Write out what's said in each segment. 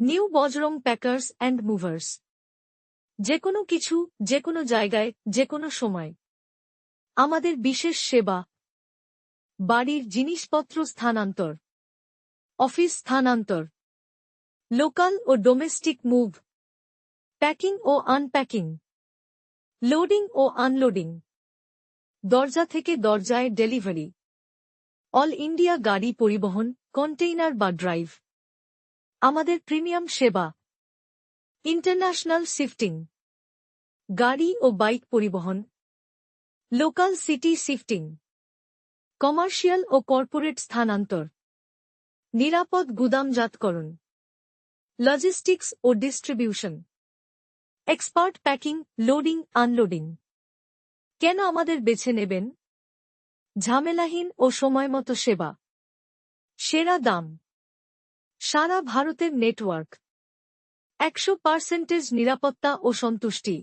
New Bajrang packers and movers. যে কোনো কিছু, যে কোনো জায়গায়, যে কোনো সময়। আমাদের বিশেষ সেবা। বাড়ির জিনিসপত্র স্থানান্তর। অফিস স্থানান্তর। লোকাল ও ডোমেস্টিক মুভ। প্যাকিং ও আনপ্যাকিং। লোডিং ও আনলোডিং। দরজা থেকে দরজায় ডেলিভারি। অল ইন্ডিয়া গাড়ি পরিবহন, কন্টেইনার বা ড্রাইভ। আমাদের প্রিমিয়াম সেবা। International shifting. গাড়ি ও বাইক পরিবহন। Local city shifting. কমার্শিয়াল ও কর্পোরেট স্থানান্তর। নিরাপদ গুদামজাতকরণ। লজিস্টিক্স ও distribution. Expert packing, loading, unloading. কেন আমাদের বেছে নেবেন? ঝামেলাহীন ও সময়মতো সেবা। সেরা দাম। সারা ভারতের নেটওয়ার্ক একশো পার্সেন্টেজ নিরাপত্তা ও সন্তুষ্টি।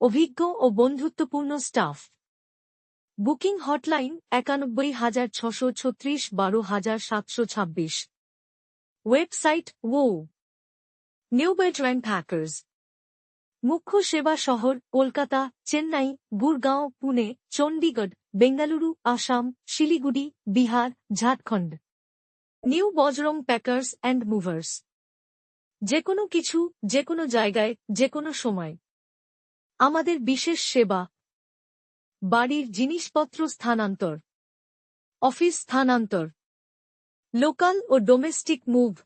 অভিজ্ঞ ও বন্ধুত্বপূর্ণ স্টাফ বুকিং হটলাইন একানব্বই হাজার ছশো ছত্রিশ বারো হাজার সাতশো ছাব্বিশ। ওয়েবসাইট ও নিউবেট্র্যান্ড হ্যাকার্স মুখ্য সেবা শহর, Kolkata, Chennai, Gurgaon, Pune, Chandigarh, Bengaluru, Assam, Siliguri, Bihar, Jharkhand. New Bajrang packers and movers. যে কোনো কিছু যে কোনো জায়গায় যে কোনো সময়। আমাদের বিশেষ সেবা। বাড়ির জিনিসপত্র স্থানান্তর। অফিস স্থানান্তর। লোকাল ও ডোমেস্টিক মুভ।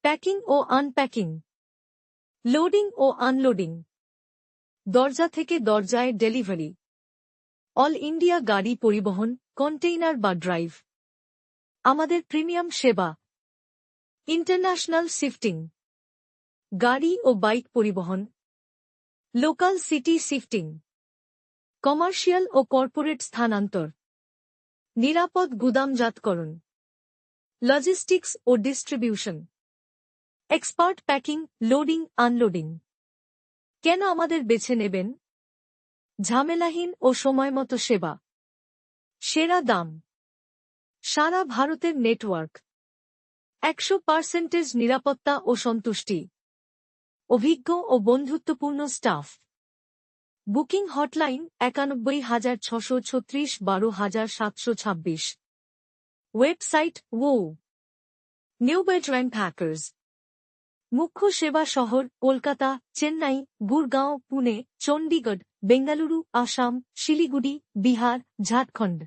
প্যাকিং ও আনপ্যাকিং। লোডিং ও আনলোডিং। দরজা থেকে দরজায় ডেলিভারি। অল ইন্ডিয়া গাড়ি পরিবহন, কন্টেইনার বা ড্রাইভ। আমাদের প্রিমিয়াম সেবা। International shifting. গাড়ি ও বাইক পরিবহন। Local city shifting. কমার্শিয়াল ও কর্পোরেট স্থানান্তর। নিরাপদ গুদামজাতকরণ। লজিস্টিক্স ও distribution. Expert packing, loading, unloading. কেন আমাদের বেছে নেবেন? ঝামেলাহীন ও সময়মতো সেবা। সেরা দাম। সারা ভারতের নেটওয়ার্ক একশো পার্সেন্টেজ নিরাপত্তা ও সন্তুষ্টি। অভিজ্ঞ ও বন্ধুত্বপূর্ণ স্টাফ বুকিং হটলাইন একানব্বই হাজার ছশো ছত্রিশ বারো হাজার সাতশো ছাব্বিশ। ওয়েবসাইট ও নিউবেট্র্যান্ড হ্যাকার্স মুখ্য সেবা শহর, কলকাতা, চেন্নাই, গুরগাঁও, পুনে চণ্ডীগড় বেঙ্গালুরু, আসাম, শিলিগুড়ি, বিহার, ঝাড়খণ্ড।